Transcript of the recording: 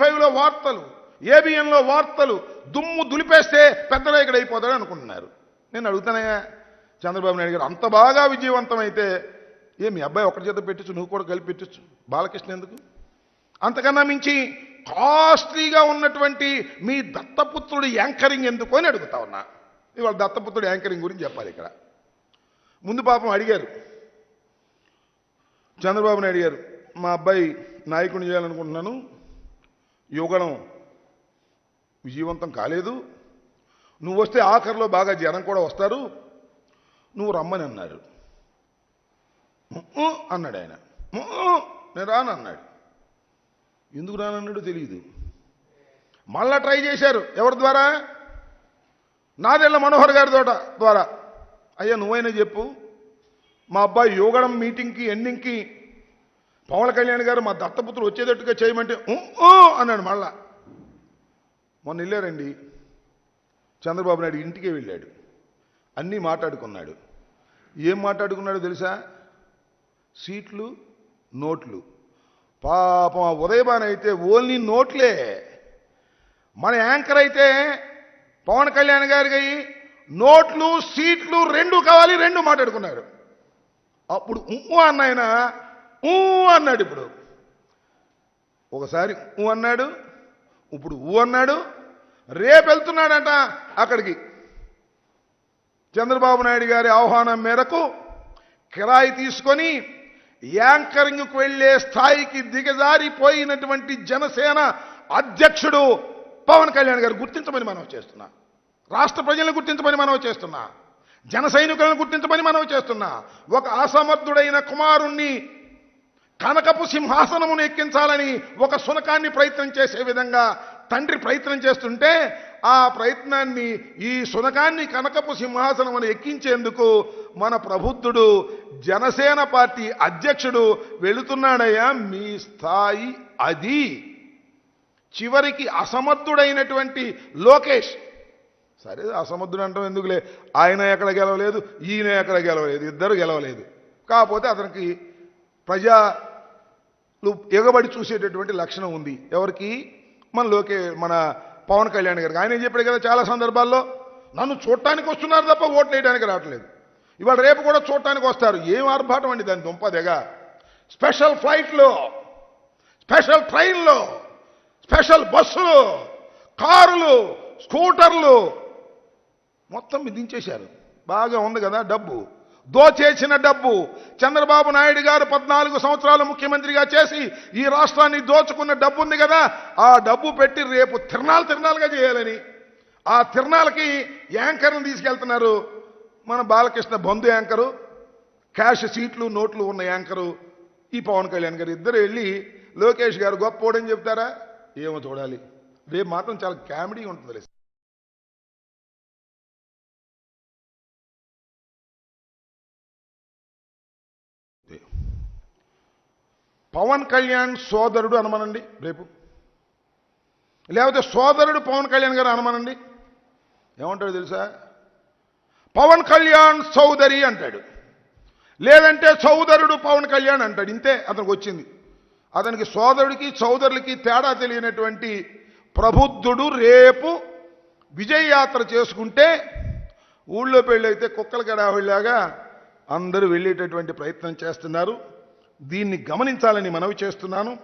ఫైవ్లో వార్తలు ఏబిఎన్లో వార్తలు దుమ్ము దులిపేస్తే పెద్ద నాయకుడు అయిపోతాడు అనుకుంటున్నారు. నేను అడుగుతానయ్యా చంద్రబాబు నాయుడు గారు అంత బాగా విజయవంతమైతే ఏ మీ అబ్బాయి ఒకటి చేత పెట్టచ్చు నువ్వు కూడా కలిపి పెట్టచ్చు? బాలకృష్ణ ఎందుకు? అంతకన్నా మించి కాస్ట్లీగా ఉన్నటువంటి మీ దత్తపుత్రుడి యాంకరింగ్ ఎందుకు అని అడుగుతా ఉన్నా. ఇవాళ దత్తపుత్రుడి యాంకరింగ్ గురించి చెప్పాలి ఇక్కడ. ముందు పాపం అడిగారు. చంద్రబాబు నాయుడు గారు మా అబ్బాయి నాయకుని చేయాలనుకుంటున్నాను. యువగణం విజయవంతం కాలేదు. నువ్వు వస్తే ఆఖరిలో బాగా జనం కూడా వస్తారు. నువ్వు రమ్మని అన్నారు అన్నాడు ఆయన. నేను రాను అన్నాడు. ఎందుకు రానన్నాడు తెలియదు మళ్ళా ట్రై చేశారు ఎవరి ద్వారా? నాదెళ్ళ మనోహర్ గారి తోట ద్వారా. అయ్యా నువ్వైనా చెప్పు. మా అబ్బాయి యోగడం మీటింగ్కి ఎండింగ్కి పవన్ కళ్యాణ్ గారు మా దత్తపుత్రులు వచ్చేటట్టుగా చేయమంటే అన్నాడు మళ్ళా. మొన్న వెళ్ళారండి. చంద్రబాబు నాయుడు ఇంటికే వెళ్ళాడు. అన్నీ మాట్లాడుకున్నాడు. ఏం మాట్లాడుకున్నాడో తెలుసా? సీట్లు నోట్లు. పాపం ఆ అయితే ఓన్లీ నోట్లే. మన యాంకర్ అయితే పవన్ కళ్యాణ్ గారికి నోట్లు సీట్లు రెండు కావాలి రెండు మాట్లాడుకున్నారు. అప్పుడు ఊ అన్నాయన ఊ అన్నాడు ఇప్పుడు. ఒకసారి ఊ అన్నాడు ఇప్పుడు ఊ అన్నాడు రేపు వెళ్తున్నాడంట అక్కడికి. చంద్రబాబు నాయుడు గారి ఆహ్వానం మేరకు కిరాయి తీసుకొని యాంకరింగ్కు వెళ్ళే స్థాయికి దిగజారిపోయినటువంటి జనసేన అధ్యక్షుడు పవన్ కళ్యాణ్ గారు గుర్తించమని మనం చేస్తున్నా. రాష్ట్ర ప్రజలను గుర్తించమని మనం చేస్తున్నా. జన సైనికులను గుర్తించమని మనం చేస్తున్నా. ఒక అసమర్థుడైన కుమారుణ్ణి కనకపు సింహాసనమును ఎక్కించాలని ఒక సునకాన్ని ప్రయత్నం చేసే విధంగా తండ్రి ప్రయత్నం చేస్తుంటే ఆ ప్రయత్నాన్ని ఈ సునకాన్ని కనకపు సింహాసనమును ఎక్కించేందుకు మన ప్రబుద్ధుడు జనసేన పార్టీ అధ్యక్షుడు వెళుతున్నాడయ్యా మీ స్థాయి అది. చివరికి అసమర్థుడైనటువంటి లోకేష్. సరే అసమర్థుడు అంటాం ఎందుకులే? ఆయన ఎక్కడ గెలవలేదు ఈయన ఎక్కడ గెలవలేదు ఇద్దరు గెలవలేదు. కాకపోతే అతనికి ప్రజా ఎగబడి చూసేటటువంటి లక్షణం ఉంది. ఎవరికి? మన లోకే మన పవన్ కళ్యాణ్ గారికి. ఆయన ఏం చెప్పాడు కదా చాలా సందర్భాల్లో? నన్ను చూడటానికి వస్తున్నారు తప్ప ఓట్లు వేయడానికి రావట్లేదు. ఇవాళ రేపు కూడా చూడటానికి వస్తారు. ఏం ఆర్భాటం అండి దాని దుంపదెగ స్పెషల్ ఫ్లైట్లో స్పెషల్ ట్రైన్లో స్పెషల్ బస్సులు కారులు స్కూటర్లు మొత్తం దించేశారు బాగా ఉంది కదా డబ్బు. దోచేసిన డబ్బు చంద్రబాబు నాయుడు గారు పద్నాలుగు సంవత్సరాలు ముఖ్యమంత్రిగా చేసి ఈ రాష్ట్రాన్ని దోచుకున్న డబ్బు ఉంది కదా ఆ డబ్బు పెట్టి రేపు తిరణాలు తిరణాలుగా చేయాలని. ఆ తిరణాలకి యాంకర్ని తీసుకెళ్తున్నారు మన బాలకృష్ణ బంధు యాంకరు క్యాష్ సీట్లు నోట్లు ఉన్న యాంకరు ఈ పవన్ కళ్యాణ్ గారు. ఇద్దరు వెళ్ళి లోకేష్ గారు గొప్పోడని చెప్తారా? ఏమో చూడాలి. రేపు మాత్రం చాలా కామెడీ ఉంటుంది పవన్ కళ్యాణ్ సోదరుడు అనమనండి రేపు. లేకపోతే సోదరుడు పవన్ కళ్యాణ్ గారు అనమనండి. ఏమంటాడు తెలుసా? పవన్ కళ్యాణ్ సోదరి అంటాడు. లేదంటే సోదరుడు పవన్ కళ్యాణ్ అంటాడు. ఇంతే అతనికి వచ్చింది. అతనికి సోదరుడికి సోదరులకి తేడా తెలియనటువంటి ప్రబుద్ధుడు రేపు విజయయాత్ర చేసుకుంటే ఊళ్ళో పెళ్ళైతే కుక్కల గడావిలాగా అందరూ వెళ్ళేటటువంటి ప్రయత్నం చేస్తున్నారు. దీన్ని గమనించాలని మనవి చేస్తున్నాను.